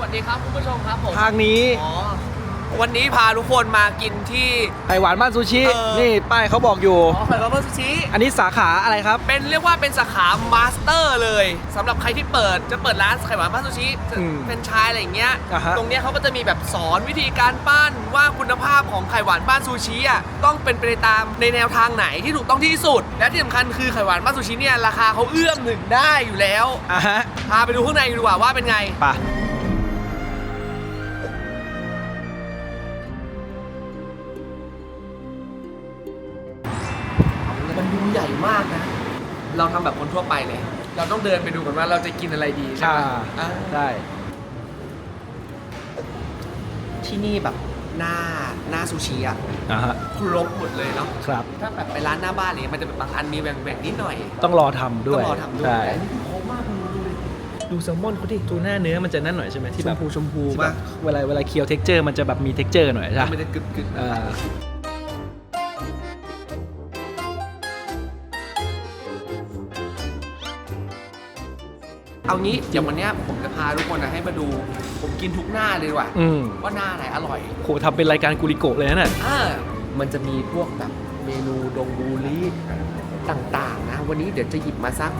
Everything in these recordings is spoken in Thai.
วัสดีครับคุณผู้ชมครับผมทางนี้ อ๋อวันนี้พาทุกคนมากินที่ไอหวานบ้านซูชิ เออ นี่ป้ายเขาบอกอยู่ อ๋อไข่ร้อนซูชิ อันนี้สาขาอะไรครับ เป็นเรียกว่าเป็นสาขามาสเตอร์เลยสำหรับใครที่เปิดจะเปิดร้านไข่หวานบ้านซูชิอืมเป็นชายอะไรอย่างเงี้ยอ่าฮะ ตรงเนี้ยเขาก็จะมีแบบสอนวิธีการปั้นว่าคุณภาพของไข่หวานบ้านซูชิอะต้องเป็นไปตามในแนวทางไหนที่ถูกต้องที่สุด และที่สำคัญคือไข่หวานบ้านซูชิเนี่ยราคาเขาเอื้อมถึงได้อยู่แล้วอะฮะพาไปดูข้างในกันดีกว่าว่าเป็นไง ไป่ะ มากนะ เราทำแบบคนทั่วไปเลย เราต้องเดินไปดูก่อนว่าเราจะกินอะไรดีใช่ไหมอ่าอ่าได้ ที่นี่แบบหน้าหน้าซูชิอะอะฮะ ครบหมดเลยเนาะครับ ถ้าแบบไปร้านหน้าบ้านเนี่ยมันจะเป็นบางอันมีแหว่งๆนิดหน่อยต้องรอทำด้วยต้องรอทำด้วยใช่แต่อันนี้คือครบมากเลยดูดิ ดูแซลมอนเขาดิทูน่าเนื้อมันจะนั่นหน่อยใช่ไหมที่ชแบมบพูชมพูที่แบมากบเวลาเวลาเคี้ยวเท็กเจอร์มันจะแบบมีเท็กเจอร์หน่อยใช่ไหมมันจะกึบกึบอ่า เอางี้เดี๋ยววันเนี้ยผมจะพาทุกคนนะให้มาดู ผมกินทุกหน้าเลยดีกว่าอืมว่าหน้าไหนอร่อยโหทำเป็นรายการกุลิโกะเลยนะเนี่ยอ่ามันจะมีพวกแบบเมนูดงบูรีต่างๆนะ วันนี้เดี๋ยวจะหยิบมาสัก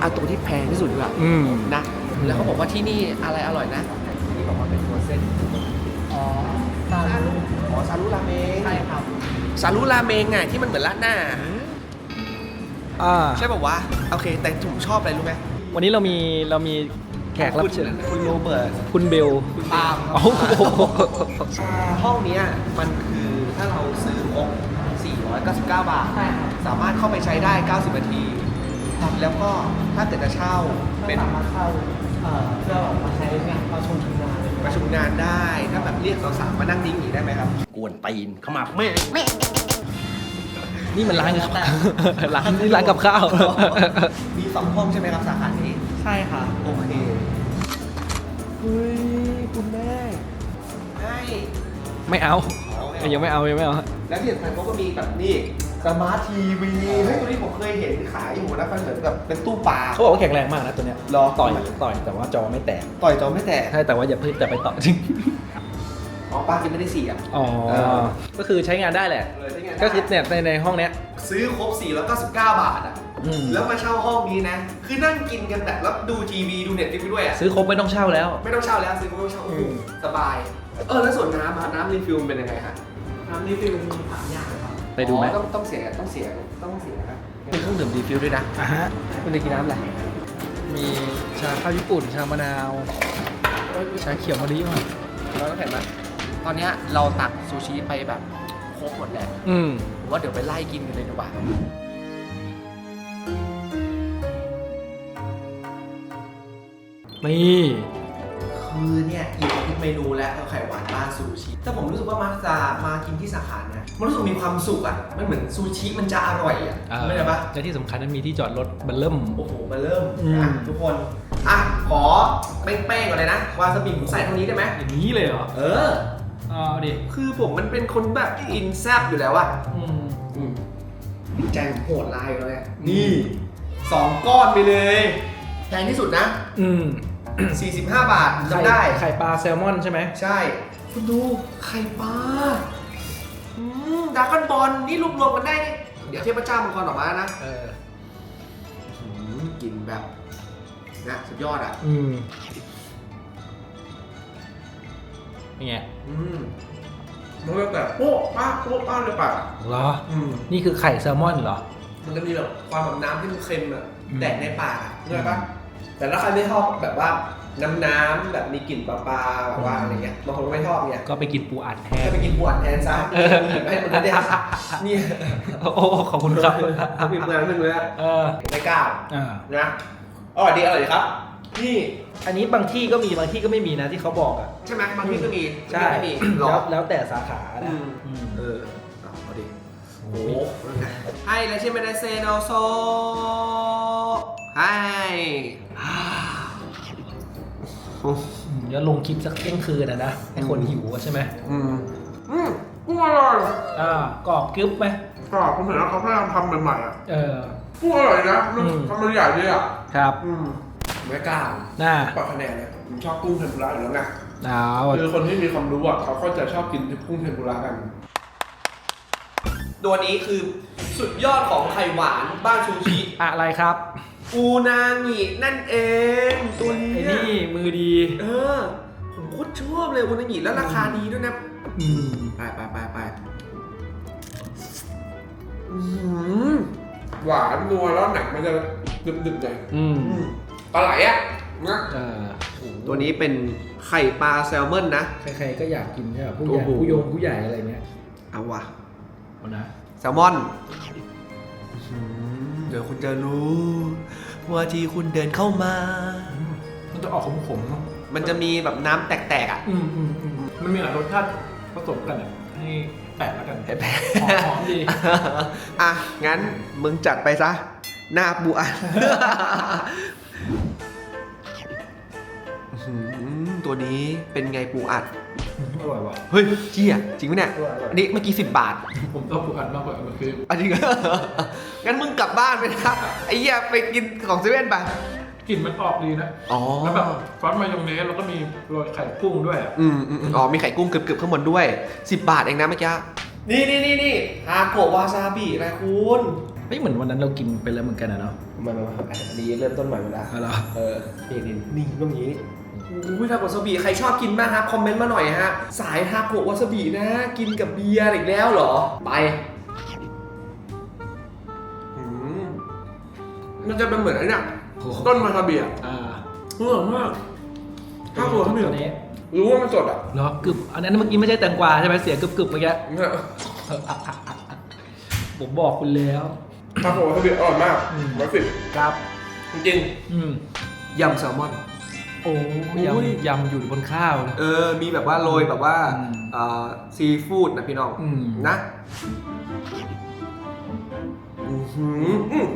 เอาตัวที่แพงที่สุดดีกว่าอืม นะแล้วเขาบอกว่าที่นี่อะไรอร่อยนะที่นี่บอกว่าเป็นตัวเส้นอ๋อซาลูอ๋อซารุราเมงใช่ครับซารุราเมงไงที่มันเหมือนราดหน้า อ่า ใช่ป่าววะโอเค แต่ผมชอบอะไรรู้ไหม วันนี้เรามีเรามีแขกรับเชิญคุณคุณโรเบิร์ตคุณเบลคุณปาล์มโอ้โหห้องเนี้ยมันคือถ้าเราซื้อครบ499 บาทใช่ครับสามารถเข้าไปใช้ได้ 90 นาทีแล้วก็ถ้าเกิดจะเช่าเป็เป็นนสามารถเข้าเอ่อเพื่อแบบมาใช้งานประชุมทำงานเลยประชุมงานได้ ถ้าแบบเรียกสาวๆมานั่งดิ้งอย่างนี้ได้ไหมครับ กวนตีนขมับแม่ นี่มันร้านกับร้านนี่ร้านกับข้าว มีสองห้องใช่ไหมครับสาขานี้ ใช่ค่ะ โอเคเฮ้ยคุณแม่ให้ไม่เอาเอาไม่เอา ยังไม่เอายังไม่เอา แล้วที่สำคัญเขาก็มีแบบนี่สมาร์ททีวีเฮ้ยตัวนี้ผมเคยเห็นขายอยู่นะมันเหมือนแบบเป็นตู้ปลาเขาบอกว่าแข็งแรงมากนะตัวเนี้ยรอต่อยต่อยแต่ว่าจอไม่แตก ต่อยจอไม่แตก ใช่แต่ว่าอย่าเพิ่งแต่ไปต่อจริง อ๋อป้ากินไม่ได้เสี่อะอ๋อ เออ ก็คือใช้งานได้แหละ เลยใช้งานได้ก็คือเนี่ยในในห้องเนี้ย ซื้อครบ499 บาทอะ อืม แล้วมาเช่าห้องนี้นะ คือนั่งกินกันแบบแล้วดูทีวีดูเน็ตฟลิกซ์ไปด้วยอะ ซื้อครบไม่ต้องเช่าแล้ว ไม่ต้องเช่าแล้วซื้อไม่ต้องเช่าโอ้โหอืมสบาย เออ แล้วส่วนน้ำอะน้ำรีฟิลเป็นยังไงฮะน้ำรีฟิลมีสามอย่างครับไปดูไหมอ๋อต้องต้องเสียต้องเสียต้องเสียครับมีเครื่องดื่มรีฟิลด้วยนะอะฮะคุณจะกินน้ำอะไร มีชาข้าวญี่ปุ่น ชามะนาว ชาเขียวมะลิมาเราต้องเห็นไหม ตอนเนี้ยเราตักซูชิไปแบบครบหมดแล้วอืม ผมว่าเดี๋ยวไปไล่กินกันเลยดีกว่านี่ คือเนี่ยอิ่มทุกเมนูแล้วไข่หวานบ้านซูชิ แต่ผมรู้สึกว่ามาจะมากินที่สาขาเนี่ยมันรู้สึกมีความสุขอะ มันเหมือนซูชิมันจะอร่อยอะไม่ใช่ปะและที่สำคัญนั้นมีที่จอดรถมันเริ่ม โอ้โหมาเริ่มอืม อะทุกคน อะ ขอเป้งๆก่อนเลยนะวาซาบิผมใส่เท่านี้ได้ไหมอย่างนี้เลยเหรอ เออ เอาดิคือผมมันเป็นคนแบบกินแซ่บอยู่แล้วอะอืมอืมใจผมโหดลายอยู่เลยอะนี่สองก้อนไปเลย แพงที่สุดนะ อืม45 บาทจำได้ ไข่ปลาแซลมอนใช่ไหมใช่ คุณดูไข่ปลาอืมดราก้อนบอลนี่รวบรวมกันได้นี่เดี๋ยวเทพเจ้ามังกรออกมาแล้วนะเอออืมกินแบบนะสุดยอดอะ อืม เป็นไงอืมมันก็แบบโป๊ะป้าโป๊ะป้าเลยป่ะเหรอ อืม นี่คือไข่แซลมอนเหรอ มันจะมีแบบความแบบน้ำที่มันเค็มอะอืมแตกในปากอะเข้าใจปะแต่ถ้าใครไม่ชอบแบบว่าน้ำน้ำๆแบบมีกลิ่นปลาปลาๆแบบว่าอะไรเงี้ยบางคนก็ไม่ชอบเนี่ยก็ไปกินปูอัดแทนก็ไปกินบวชแทนซะเออไม่มันไม่ได้เนี่ยโอ้โหขอบคุณครับ มีเมืองนึงเลยอะเออไม่กล้า อ่า นะอร่อยดีอร่อยดีครับ นี่อันนี้บางที่ก็มีบางที่ก็ไม่มีนะที่เขาบอกอะ ใช่ไหมบางที่ก็มีใช่ไม่มีหรแล้อวแล้วแต่สาขานะอืมอืมเออเอาเอาดิโอ้โหให้แล้วใช่ไหมนะเซโนโซให้อืมแล้วลงคลิปสักเที่ยงคืนนะนะให้คนหิวอะใช่ไหมอืมอืมกุ้งอร่อยอ่ากรอบกรึบไหมกรอบผมเห็นว่าเขาพยายามทำใหม่ๆอะเออพูดอร่อยนะมันอืมทำมันใหญ่ด้วยอะครับ อืม ไม่กล้าน่าปรับคะแนนเลยผมชอบกุ้งเทมปุระอยู่แล้วไงเอาคือคนที่มีความรู้อะเขาก็จะชอบกินกุ้งเทมปุระกัน ตัวนี้คือสุดยอดของไข่หวานบ้านซูชิอะไรครับ อูนางินั่นเองตัวนี้ไอ้เนี่ยนี่มือดี เออผมโคตรชอบเลยอูนางิแล้วราคาดีด้วยนะอืมไปไปไปไปอื้อหือหวานนัวแล้วหนังมันจะดึบๆหน่อยอืมอืม ปลาไหลอะนะเออตัวนี้เป็นไข่ปลาแซลมอนนะ ใครๆก็อยากกินใช่ป่ะผู้ใหโอ้ญ่โห ผู้โยงผู้ใหญ่อะไรเงี้ยเอาว่ะ เอานะแซลมอน เดี๋ยวคุณจะรู้ ว่าที่คุณเดินเข้ามา มันจะออกขมๆเนาะมันจะมีแบบน้ำแตกๆอะ อืมอืมอืมมันมีหลายรสชาติผสมกันอะให้แปะแล้วกันแปะ หอมหอมดีอะ งั้นมึงจัดไปซะ หน้าบูอันอื้อ หือตัวนี้เป็นไงปูอัด อร่อยว่ะเฮ้ยเจี้ยจริงไหมเนี่ย อันนี้เมื่อกี้สิบบาท ผมชอบปูอัดมากกว่ามันคืออันนี้งั้นมึงกลับบ้านไปนะไอ้เหี้ยไปกินของเซเว่นไป กลิ่นมันออกดีนะ อ๋อ แล้วแบบซอสมายองเนสแล้วก็มีโรยไข่กุ้งด้วยอะอืมอืมอืมอ๋อมีไข่กุ้งเกือบๆข้างบนด้วย 10 บาทเองนะเมื่อกี้ นี่นี่นี่นี่ฮาโกะวาซาบินะคุณไม่เหมือนวันนั้นเรากินไปแล้วเหมือนกันอะเนาะมามามาอันนี้เริ่มต้นใหม่เวลาอะไรอเออนี่นี่นี่ต้องอย่างนี้ อุ้ยทาโกะวาซาบิใครชอบกินบ้างครับคอมเมนต์มาหน่อยฮะ สายทาโกะวาซาบินะ กินกับเบียร์อีกแล้วเหรอ ไปอืมมันจะเป็นเหมือนไอ้เนี่ยต้นวาซาบิอะอ่าอร่อยมากทาโกะวาซาบิตัวนี้รู้ว่ามันสดอะเหรอกึบอันนั้นเมื่อกี้ไม่ใช่แตงกวาใช่ไหมเสียงกึบกึบๆเมื่อกี้เนี่ยผมบอกคุณแล้วทาโกะวาซาบิอร่อยมากอืมร้อยสิบครับจริงอืมๆยำแซลมอน โอ้โอ้ยยำยำอยู่บนข้าวเลยเออ มีแบบว่าโรยแบบว่าอืม เอ่อซีฟู้ดนะพี่น้อง อืมนะอือหืออืม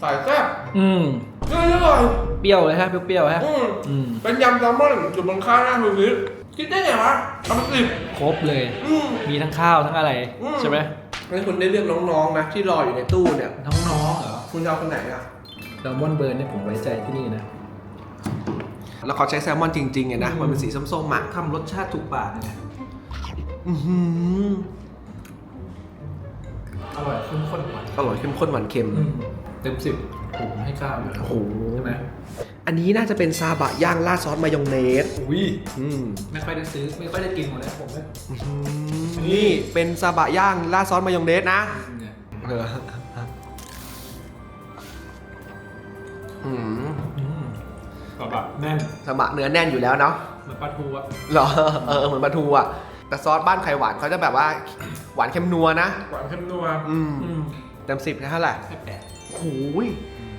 ใส่แซ่บอืมเยอะๆเลยเปรี้ยวเลยฮะเปรี้ยวๆฮะ อืมอืมเป็นยำแซลมอนอยู่บนข้าวหน้าซูชิคิดได้ไงวะเอามาสิบครบเลย อืม มีทั้งข้าวทั้งอะไร อืม ใช่ไหมให้คุณได้เลือกน้องๆนะที่รออยู่ในตู้เนี่ย น้องๆเหรอ คุณจะเอาคนไหนอะแซลมอนเบิร์นเนี่ยผมไว้ใจที่นี่นะ แล้วเขาใช้แซลมอนจริงๆไงนะ มันเป็นสีส้มๆอะทำรสชาติถูกปากนะอือหืออร่อยเข้มข้นหวานอร่อยเข้มข้นหวานเค็มเต็มสิบผมให้เก้าเลยโอ้โห ใช่ไหมอันนี้น่าจะเป็นซาบะย่างราดซอสมายองเนสอุ้ยอืมไม่ค่อยได้ซื้อไม่ค่อยได้กินหมดเลยผมเนี่ยนี่เป็นซาบะย่างราดซอสมายองเนสนะ เนี่ยเอออืม อืมแบบแน่นซาบะเนื้อแน่นอยู่แล้วเนาะเหมือนปลาทูอะเหรอเออเหมือนปลาทูอะแต่ซอสบ้านไข่หวานเขาจะแบบว่าหวานเค็มนัวนะ หวานเข้มนัวอืม อืมเต็มสิบเท่าไหร่แค่แปดโอ้ย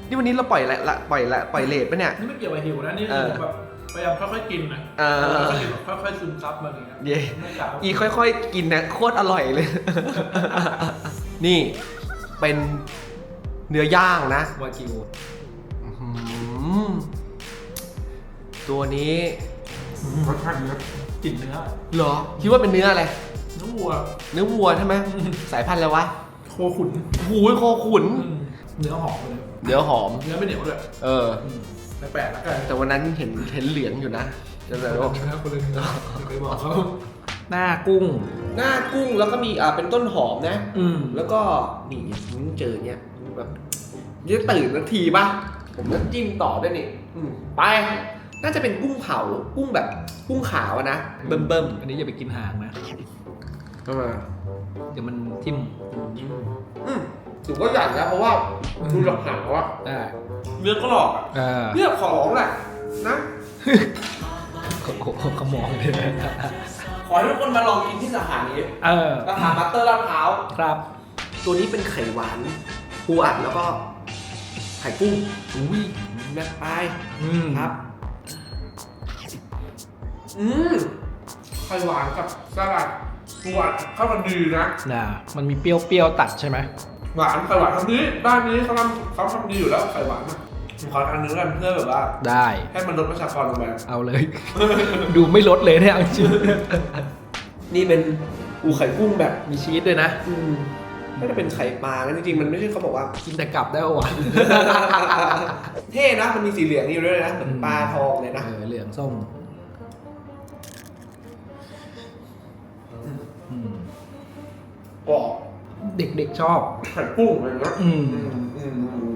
นี่วันนี้เราปล่อยละละปล่อยละปล่อยเลทปะเนี่ยนี่ไม่เกี่ยวกับหิวนะนี่เออแบบพยายามค่อยๆกินนะเออ ค่อยๆกินแบบค่อยๆซึมซับมาเลยนะเย่ไม่กล่าวอีค่อยๆ กินนะโคตรอร่อยเลย นี่เป็นเนื้อย่างนะ วากิวอื้อหือ ตัวนี้รสชาติเนื้อกลิ่นเนื้อเหรอ คิดว่าเป็นเนื้ออะไร เนื้อวัว เนื้อวัวใช่ไหมสายพันธุ์อะไรวะโคขุนหูยโคขุน อืมเนื้อหอมเลยเนื้อหอม เนื้อไม่เหนียวด้วยเออ อืมแปลกๆแล้วกันแต่วันนั้นเห็นเห็นเหลืองอยู่นะจะแบบว่านะครับคนละเนื้อไปบอกเขาหน้ากุ้ง หน้ากุ้งแล้วก็มีอ่าเป็นต้นหอมนะ อืม แล้วก็นี่มึงเจอเนี่ยแบบจะตื่นนาทีป่ะ ผมก็จิ้มต่อด้วยนี่อืมไป น่าจะเป็นกุ้งเผา กุ้งแบบกุ้งขาวอะนะ เบิ่มเบิ่มอันนี้อย่าไปกินหางนะๆเข้ามาเดี๋ยวมันทิ่มอืมถือว่าใหญ่นะเพราะว่าอืมดูหลักหางว่าได้เนื้อกรอบอะอ่าเนื้อของแหละนะเขาเขาเขามองเลยขอให้ทุกคนมาลองกินที่สาขานี้เออสาขาบัตเตอร์ลาดพร้าวครับตัวนี้เป็นไข่หวานปูอัดแล้วก็ไข่กุ้งอุ้ยแม่ไปอืมครับ อืมไข่หวานกับสลัดหวานเข้ากันดีนะน่ะมันมีเปรี้ยวๆตัดใช่ไหมหวานไข่หวานทำดีบ้านนี้เขาทำเขาทำดีอยู่แล้วไข่หวานอะผมขอทานเนื้อกันเพื่อแบบว่า ได้ ให้มันลดประชากรลงไปเอาเลย ดูไม่ลดเลยเนี่ยเอาจริงนี่เป็นอูไข่กุ้งแบบมีชีสด้วยนะอืมน่าจะเป็นไข่ปลานะจริงๆมันไม่ใช่เขาบอกว่า กินแต่กลับได้ปะวะเท่นะมันมีสีเหลืองอยู่ด้วยนะเหมือนปลาทองเลยนะเออเหลืองส้ม กรอบเด็กๆชอบ ไข่กุ้งอะไรเงี้ยอืม อืมอืมอืม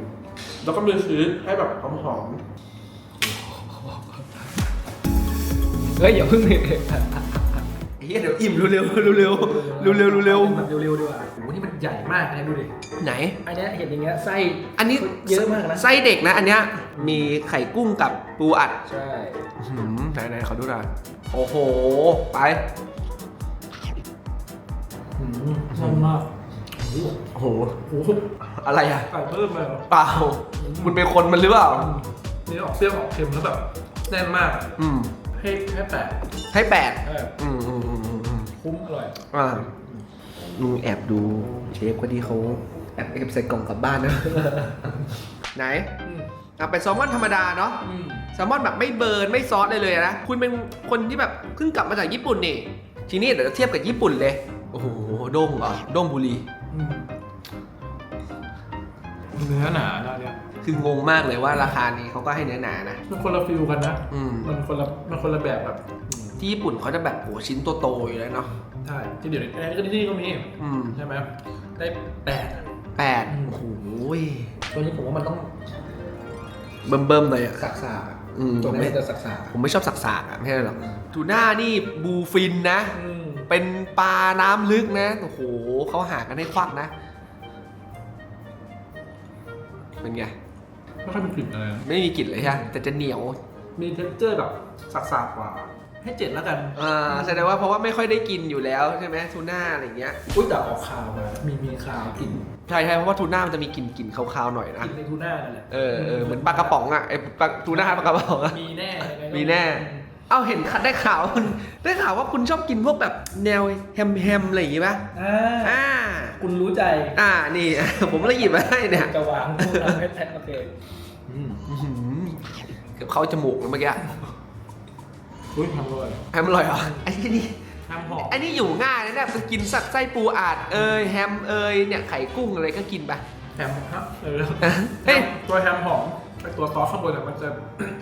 แล้วก็มีชีสให้แบบหอมเฮ้ยอย่าเพิ่งเด็กเฮียเดี๋ยวอิ่มเร็วๆเร็วๆเร็วๆเร็วๆเร็วแบบเร็วๆดีกว่าโอ้โหนี่มันใหญ่มากนะดูดิๆไหน อันเนี้ยเห็นอย่างเงี้ยไส้อันนี้เยอะมากนะไส้เด็กนะ อันเนี้ยมีไข่กุ้งกับปูอัดใช่หืมไหนไหนขอดูหน่อยโอ้โห ไปอืม นุ่มมากโอ้โห โอ้โหอะไรอะไก่เพิ่มเลยเหรอเปล่าคุณเป็นคนมันหรือเปล่า นี่ออกเปรี้ยวออกเค็มแล้วแบบแน่นมากอะอืม ให้ให้แปดให้แปดเอออืมอืมอืมอืมอืมคุ้มอร่อย อ่าลุงแอบดูเชฟคนที่เขาแอบเก็บใส่กล่องกลับบ้านนะ ไหนอืมเอาเป็นแซลมอนธรรมดาเนาะ อืมแซลมอนแบบไม่เบิร์นไม่ซอสเลยเลยนะ คุณเป็นคนที่แบบเพิ่งกลับมาจากญี่ปุ่นนี่ ทีนี้เดี๋ยวเทียบกับญี่ปุ่นเลยโอ้โหโด้งเหรอโด้งบุรี อืมเนื้อหนานะเนี่ยคืองงมากเลยว่าราคานี้เขาก็ให้เนื้อหนานะ มันคนละฟิลกันนะ อืม มันคนละมันคนละแบบแบบอืมที่ญี่ปุ่นเขาจะแบบโหชิ้นโตๆอยู่แล้วเนาะใช่ที่เดี๋ยวนี้อันนี้ก็ที่นี่ก็มีอืมใช่ไหมได้แปดแปดอืมโอ้โหตัวนี้ผมว่ามันต้องเบิ่มเบิ่มๆเลยอะสักสากอืม ตัวนี้จะสักสากผมไม่ชอบสักๆอะไม่ใช่หรอกทูน่านี่บูฟินนะ อืม เป็นปลาน้ำลึกนะ โอ้โหเขาหากันให้ควักนะ เป็นไง ไม่ค่อยมีกลิ่นอะไรนะไม่มีกลิ่นเลยใช่ไหมแต่จะเหนียว มีเท็กเจอร์แบบสักสากกว่า ให้เจ็ดแล้วกันอ่าแสดงว่าเพราะว่าไม่ค่อยได้กินอยู่แล้วใช่ไหมทูน่าอะไรเงี้ย อุ้ยแต่ออกคาวมา มีมีคาวกลิ่นใช่ใช่เพราะว่าทูน่ามันจะมีกลิ่นกลิ่นคาวๆหน่อยกนะ ลิ่นในทูน่านั่นแหละเออเออเหมือนปลากระป๋องอะไอ้ปลาทูน่าปลากระป๋องอะ มีแน่ยังไงก็มีแน่ เอ้าเห็นได้ข่าวคุณได้ข่าวว่าคุณชอบกินพวกแบบแนวแฮมแฮมๆอะไรอย่างงี้ป่ะอ่าอ่า คุณรู้ใจ อ่านี่ ผมเลยหยิบมาให้เนี่ยจะวางพูดทำให้แท็กโอเคอื้อหือเกือบเข้าจมูกเลยเมื่อกี้อุ้ยทำเลยแฮมอร่อยเหรอไอ้ที่นี่ทำหอมไอ้นี่อยู่ง่ายนะเนี่ยจะกินสัตว์ไส้ปูอาดเอยแฮมเอยเนี่ยไข่กุ้งอะไรก็กินไปแฮมฮะเออเฮ้ยตัวแฮมหอม ไอตัวซอสข้างบนเนี่ยมันจะ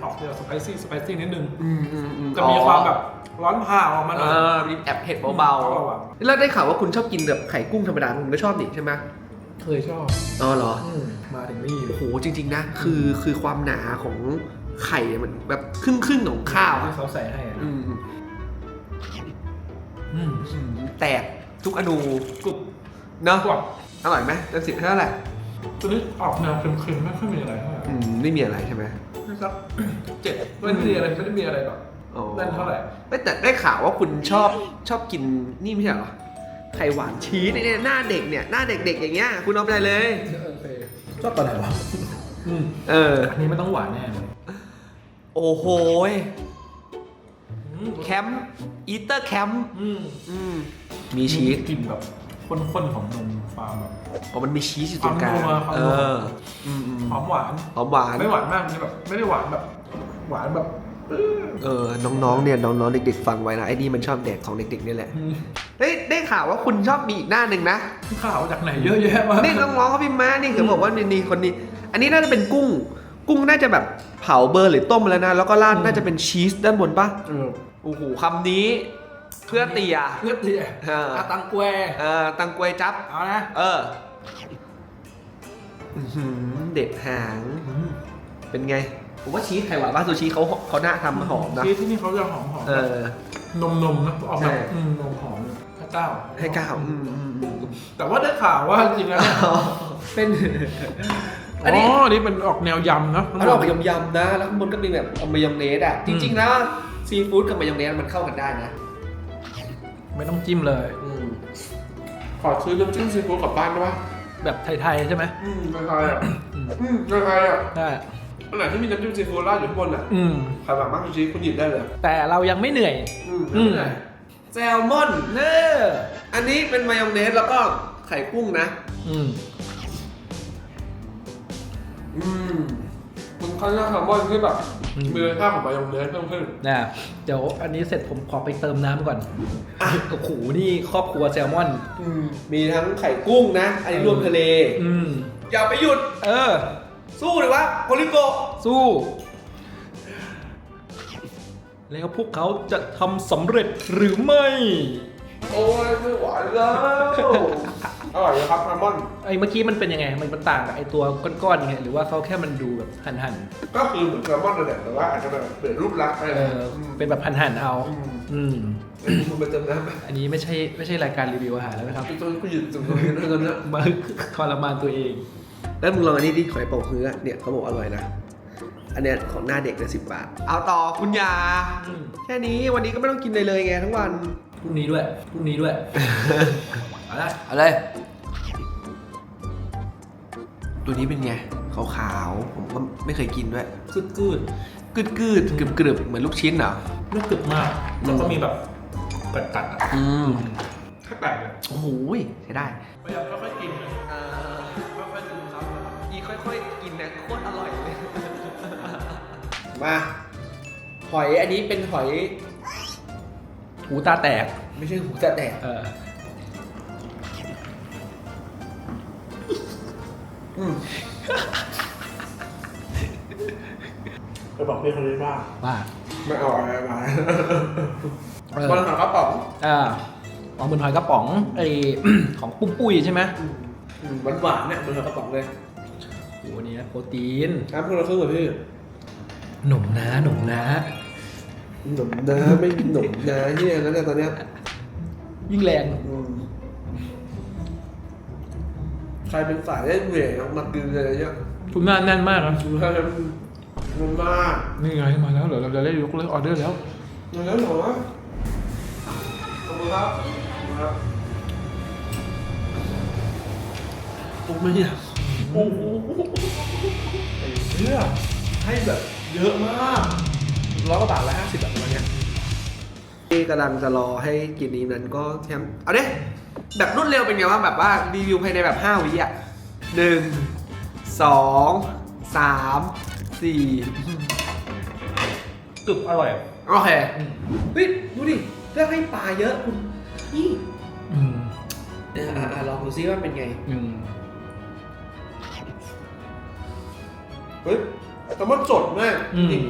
ออกแนวสไปซี่สไปซี่นิดนึง อืมอืมอืมจะมีความแบบร้อนผ่าออกมาหเอน่อย อมีแอบเผ็ดเบาเบาๆแล้วได้ข่าวว่าคุณชอบกินแบบไข่กุ้งธรรมดาคุณก็ชอบนี่ใช่ไหมเคยชอบอ๋อเหรอมาถึงนี่โอ้โหจริง ๆ นะ คือคือความหนาของไข่เนี่ยมันแบบครึ่งครึ่งๆของข้าวอะที่เขาใส่ให้อะอืมอืมแตกทุกอนูกรุบเนาะกรอบอร่อยไหมเต็มสิบเท่าไหร่ ตัวนี้ออกแนวเค็มๆไม่ค่อยมีอะไรเท่าไหร่อืมไม่มีอะไรใช่ไหมไม่สัก เจ็ดไม่ได้มีอะไรไม่ได้มีอะไรแบบอ๋อนั่นเท่าไหร่เอ้ยแต่ได้ข่าวว่าคุณชอบชอบกินนี่ไม่ใช่เหรอไข่หวานชีสเนี่ยหน้าเด็กเนี่ยหน้าเด็กๆอย่างเงี้ยคุณเอาไปเลย โอเคชอบตอนไหนวะอืมเออ อันนี้ไม่ต้องหวานแน่เลยโอ้โหยอืมแคมป์อีเตอร์แคมป์อืมอืมมีชีสกลิ่นแบบ ข้นๆของนมฟาร์มแบบอ๋อมันมีชีสอยู่ตรงกลางความนัวความเอนัวออืมอืมหอมหวาน หอมหวาน ไม่หวานมากนี่แบบไม่ได้หวานแบบ หวานแบบเออ น้องๆ เนี่ยน้องๆ เด็กๆ ฟังไว้นะไอ้นี่มันชอบแดกของเด็กๆนี่แหละอืมเฮ้ยได้ข่าวว่าคุณชอบมีอีกหน้าหนึ่งนะ ข่าวจากไหนเยอะแยะมาก นี่น้องๆเขาพิมพ์มานี่คือบอกว่ามีนี่คนนี้ อันนี้น่าจะเป็นกุ้ง กุ้งน่าจะแบบเผาเบอร์หรือต้มแล้วนะ แล้วก็ราดน่าจะเป็นชีสด้านบนปะเออโอ้โหคำนี้ เพื่อเตีย เพื่อเตี้ยเอออาตังกวยเออตังกวยจับ เอานะเอออื้อหือเด็ดหาง เป็นไง ผมว่าชีสไข่หวานบ้านซูชิเขาเขาหน้าทำหอมนะ ชีสที่นี่เขาจะหอมหอมเออ นมนมๆนะออกแบบใช่ อืมนมหอมพระเจ้าให้ก้าวอืมอืมอืมแต่ว่าได้ข่าวว่าจริงๆแล้วเนี่ยเป็น อันนี้อันนี้มันออกแนวยำนะอันนี้ออกมายำๆนะ แล้วข้างบนก็มีแบบเอามายองเนสอะ จริงๆนะซีฟู้ดกับมายองเนสมันเข้ากันได้นะ ไม่ต้องจิ้มเลย อืมขอซื้อน้ำจิ้มซีฟู้ดกลับบ้านได้ปะแบบไทยๆใช่ไหมอืมคล้ายๆอะ อืมคล้ายๆอะได้อันไหนที่มีน้ำจิ้มซีฟู้ดราดอยู่ข้างบนอะอืมไข่หวานมากซูชิคุณหยิบได้เลย แต่เรายังไม่เหนื่อย อืมอืมแซลมอน เนออันนี้เป็นมายองเนสแล้วก็ไข่กุ้งนะ อืม อืม มันค่อนข้างแซลมอนที่แบบอืมมีรสชาติของมายองเนสเพิ่มขึ้นนะเดี๋ยวอันนี้เสร็จผมขอไปเติมน้ำก่อนโอ้โหนี่ครอบครัวแซลมอนอืมมีทั้งไข่กุ้งนะ อันนี้รวมทะเลอืมอย่าไปหยุด เออ สู้เลยวะโคลิโกสู้ แล้วพวกเขาจะทำสำเร็จหรือไม่ โอ้ยไม่ไหวแล้ว อร่อยเลยครับแซลมอน ไอ้เมื่อกี้มันเป็นยังไง มันมันต่างกับไอ้ตัวก้อนๆยังไงหรือว่าเขาแค่มันดูแบบหั่นก็คือเหมือนแซลมอนนั่นแหละแต่ว่าอาจจะแบบเปลี่ยนรูปลักษณ์ไปๆเออเป็นแบบหั่นๆเอา อืม คุณไปเติมน้ำไหมอันนี้ไม่ใช่ไม่ใช่รายการรีวิวอาหารแล้วนะครับตอนกูยืนตรงนี้ตรงนี้มาทรมานตัวเอง แล้วมึงลองอันนี้ดิหอยเป่าฮื้ออะเนี่ยเขาบอกอร่อยนะ อันเนี้ยของหน้าเด็กเลยสิบบาท เอาต่อคุณยา อืมแค่นี้วันนี้ก็ไม่ต้องกินเลยเลยไงทั้งวัน พรุ่งนี้ด้วยพรุ่งนี้ด้วย เอาละเอาเลย ตัวนี้เป็นไง ขาวๆ ผมก็ไม่เคยกินด้วย กึดกึดกึดกึดกรึบกรึบเหมือนลูกชิ้นเหรอ ไม่กึบมากแล้วก็มีแบบกัดกัดๆอะอืม ถ้าแปลกเลยโอ้โหใช้ได้ พยายามค่อยๆกินนะค่อยๆดูครับอีค่อยๆ กินเนี่ยโคตรอร่อยเลย มา หอยอันนี้เป็นหอย หูตาแตก ไม่ใช่หูจะแตก เออ ไปบอกพี่คนนี้ว่าว่า ไม่เอาอะไรมาเออ บอลหางกระป๋องอ่าอ๋อเหมือนหอยกระป๋องไอ ของปุ้มปุ้ยใช่ไหมหวานหวานๆเนี่ยเหมือนหางกระป๋องเลยโอ้โหนี่นะโปรตีน น้ำคนละครึ่งเหรอพี่หนุ่มนะหนุ่มนะ หนุ่มนะไม่มีหนุ่มนะเฮียนั่นแหละตอนเนี้ยยิ่งแรง อืม ใครเป็นสายเล่นเวทมากินเลยเนี่ยคุณแม่แน่นมากนะดูให้มันมากนี่ไงมาแล้วเดี๋ยวเราจะได้ยกเลิกออเดอร์แล้วมาแล้วเหรอขอบคุณครับขอบคุณครับโอ้ไม่เนี่ยโอ้โหไอ้เหี้ยให้แบบเยอะมากร้อยกว่าบาทละห้าสิบแบบประมาณเนี้ยที่กำลังจะรอให้กินนี้นั้นก็แทมเอาเด้ แบบรวดเร็วเป็นไงว่างแบบว่ารีวิวภายในแบบ 5 วิอะหนึ่งสองสามสี่กึบอร่อยโอเคเฮ้ยดูดิเลือกให้ปลาเยอะคุณนี่อืมเอออะอะลองดูซิว่าเป็นไงอืมเฮ้ยแต่มันสดมากอืมจริง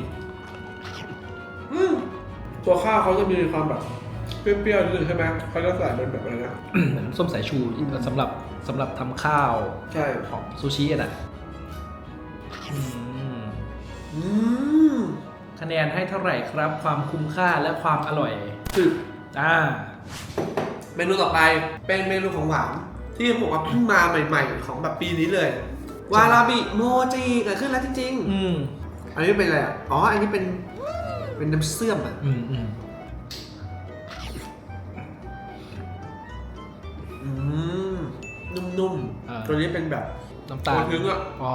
อืมตัวข้าวเขาจะมีความแบบ เปรี้ยวๆนิดนึงใช่ไหมเขาจะใส่เป็นแบบอะไรนะ เหมือนส้มสายชูสำหรับสำหรับทำข้าวใช่ ของซูชิอะนะอืมอืมคะแนนให้เท่าไหร่ครับ ความคุ้มค่าและความอร่อยคืออ่า เมนูต่อไปเป็นเมนูของหวานที่ผมบอกว่าเพิ่งมาใหม่ ๆ ของแบบปีนี้เลย วาราบิโมจิเกิดขึ้นแล้วจริงอืม ๆ อันนี้เป็นอะไรอะ อ๋อ อันนี้เป็นเป็นน้ำเสื่อมอะ อืมอืม มนุ่มอ่าๆตัวนี้เป็นแบบน้ำตาลโอ้ถึงอะอ๋อ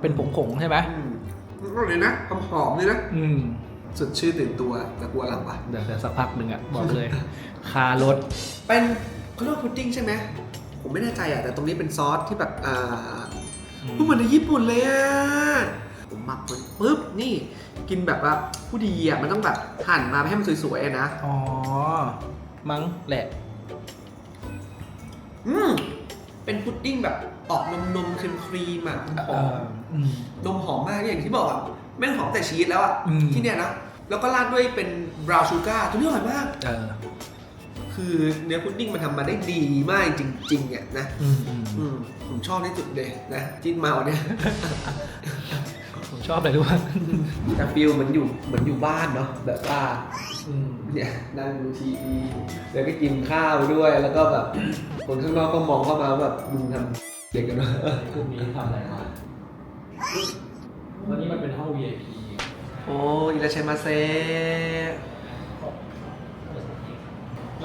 เป็นผงๆใช่ไหมอืมอร่อยนะหอมๆเลยนะอืม สดชื่นตื่นตัวแต่กลัวหลับอะ เดี๋ยวเดี๋ยวสักพักหนึ่งอะ บอกเลย คารถ เป็นเขาเรียกว่าพุดดิ้งใช่ไหม ผมไม่แน่ใจอะ แต่ตรงนี้เป็นซอสที่แบบอ่าเหมือนในญี่ปุ่นเลยอะ ผมหมักมันปุ๊บนี่กินแบบว่าผู้ดีอะ มันต้องแบบหั่นมาให้มันสวยๆอะนะ อ๋อ มั้งแหละ อืมเป็นพุดดิ้งแบบออกนมนมๆครีมครีมๆอะหเออมออืม นมหอมมากอย่างที่บอกอะแม่งหอมแต่ชีสแล้วอะอืม ที่เนี้ยนะแล้วก็ราดด้วยเป็นบราวน์ชูการ์ตัวนี้อร่อยมาก เออคือเนื้อพุดดิ้งมันทำมาได้ดีมากจริงๆอะนะอืมอืมอืมผมชอบที่สุดเลยนะจิ้นเมาเนี่ย ผมชอบอะไรรู้ป่ะแต่ฟิลเหมือนอยู่เหมือนอยู่บ้านเนาะแบบว่าอืม เนี่ยนั่งดูทีวีแล้วก็กินข้าวด้วยแล้วก็แบบคนข้างนอกก็มองเข้ามาว่าแบบมึงทำเด็กกันวะพวกนี้ทำอะไรมาวันนี้มันเป็นห้อง VIP โอ้อิราชัยมาเซ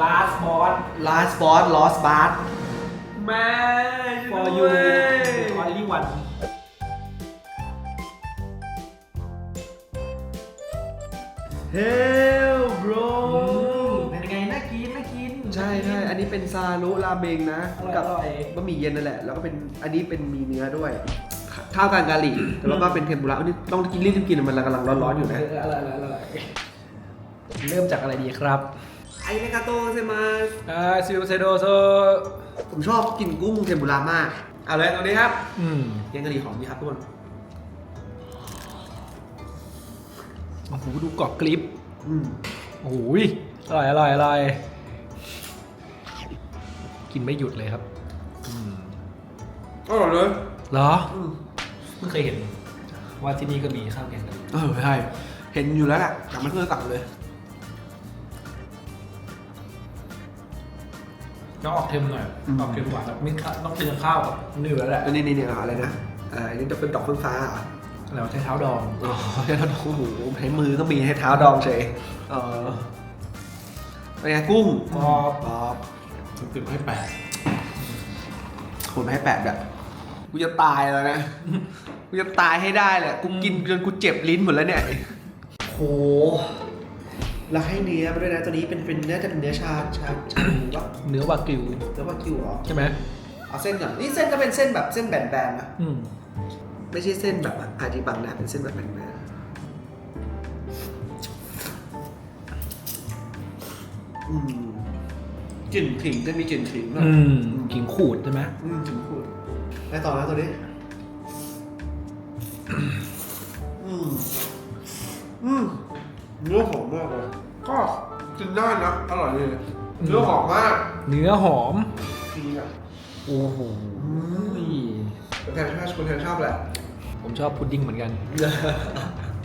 last boss last boss lost bar แม่ for you only one เฮลบร เป็นยังไงน่ากินน่ากินใช่ใช่อันนี้เป็นซาลุราเมงนะ อร่อยกัอร่อย บะหมี่เย็นนั่นแหละ แล้วก็เป็นอันนี้เป็นมีเนื้อด้วย ข้าวกางกะหรี่แล้วก็เป็นเทมปุระอันนี้ต้องกินรีบกินมันกำลังร้อนๆอยู่นะเอออร่อยอร่อยอร่อยเริ่มจากอะไรดีครับไอเนกาโตเซมาสอ่าซิโอเซโดโซผมชอบกินกุ้งเทมปุระมากเอาเลยตรงนี้ครับอืมแกงกะหรี่หอมดีครับทุกคนโอ้โหดูกรอบกริบอืม โอ้ยอร่อยอร่อยอร่อยกินไม่หยุดเลยครับอืมอร่อยเลยเหรออืมเพิ่งเคยเห็น ว่าที่นี่ก็มีข้าวแกงกะหรี่เออใช่เห็นอยู่แล้วแหละแต่ไม่เคยสั่งเลย ต้องออกเค็มหน่อยอืม ออกเค็มหวานแบบมีข้าวต้องกินกับข้าวกับนี่อยู่แล้วแหละอันนี้นี่นี่อะไรนะเอ่าอันนี้จะเป็นดอกเฟื่องฟ้าเหรอ แล้วใช้เท้าดอง อ๋อใช้เท้าดองโอ้โหใช้มือก็มีให้เท้าดองเฉย เออเป็นไงกุ้งกรอบกรอบผมติดให้แปดคุณให้แปดแบบกูจะตายแล้วนะกูจะตายให้ได้แหละกูกินจนกูเจ็บลิ้นหมดแล้วเนี่ยโหแล้วให้เนื้อมาด้วยนะตัวนี้เป็นเป็นน่าจะเป็นเนื้อชาชาชาหมูวะเนื้อวากิวเนื้อวากิวเหรอใช่ไหมเอาเส้นก่อนนี่เส้นก็เป็นเส้นแบบเส้นแบนๆนะอืมไม่ใช่เส้นแบบอาจิบังนะเป็นเส้นแบบแบนๆ อืมกลิ่นขิงจะมีกลิ่นขิงหน่อยอืมขิงขูดใช่ไหมอืมถึงขูดได้ต่อแล้วตัวนี้ อืมอืมเนื้อหอมมากเลยก็กินได้นะอร่อยเลยเนื้อหอมมากเนื้อหอมดีอะโอ้โหคนแทนชอบคนแทนชอบแหละผมชอบพุดดิ้งเหมือนกัน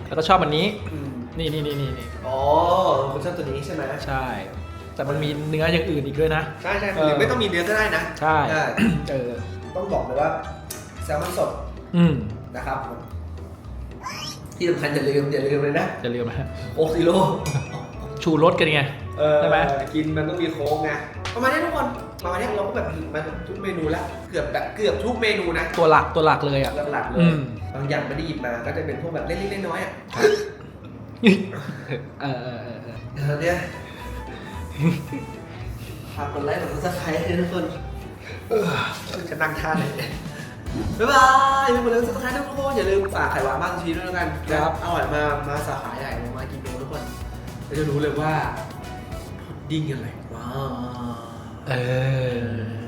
แล้วก็ชอบอันนี้ อืมนี่นี่นี่นี่นี่อ๋อคุณชอบตัวนี้ใช่ไหมใช่ แต่มันมีเนื้ออย่างอื่นอีกด้วยนะ ใช่ใช่เออหรือไม่ต้องมีเนื้อก็ได้นะใช่เออต้องบอกเลยว่าแซลมอนสดอืมนะครับ ที่สำคัญอย่าลืมอย่าลืมเลยนะจะเรียกนะโอ๊กซีโร่ชูรสกันไงใช่ไหมกินมันต้องมีโค้งไงประมาณนี้ทุกคนประมาณนี้เราก็แบบมาทุกเมนูแล้วเกือบแบบเกือบทุกเมนูนะตัวหลักตัวหลักเลยอะหลักๆเลอืยมบางอย่างไม่ได้หยิบมาก็จะเป็นพวกแบบเล็กๆน้อยๆอะเออเออเออเออเดี๋ยวเนี่ย ฝากกดไลค์กดซับสไครต์ให้ทุกคนเออจะนั่งท่าไหนบ๊ายบายอย่าลืมกดไลค์กดซับสไครต์ทุกคนอย่าลืมฝากไข่หวานบ้านชีด้วยแล้วกันครับอร่อยมากมาสาขาใหญ่ลงมากินดูทุกคนเราจะรู้เลยว่าพุดดิ้งอะไรว้าวเออ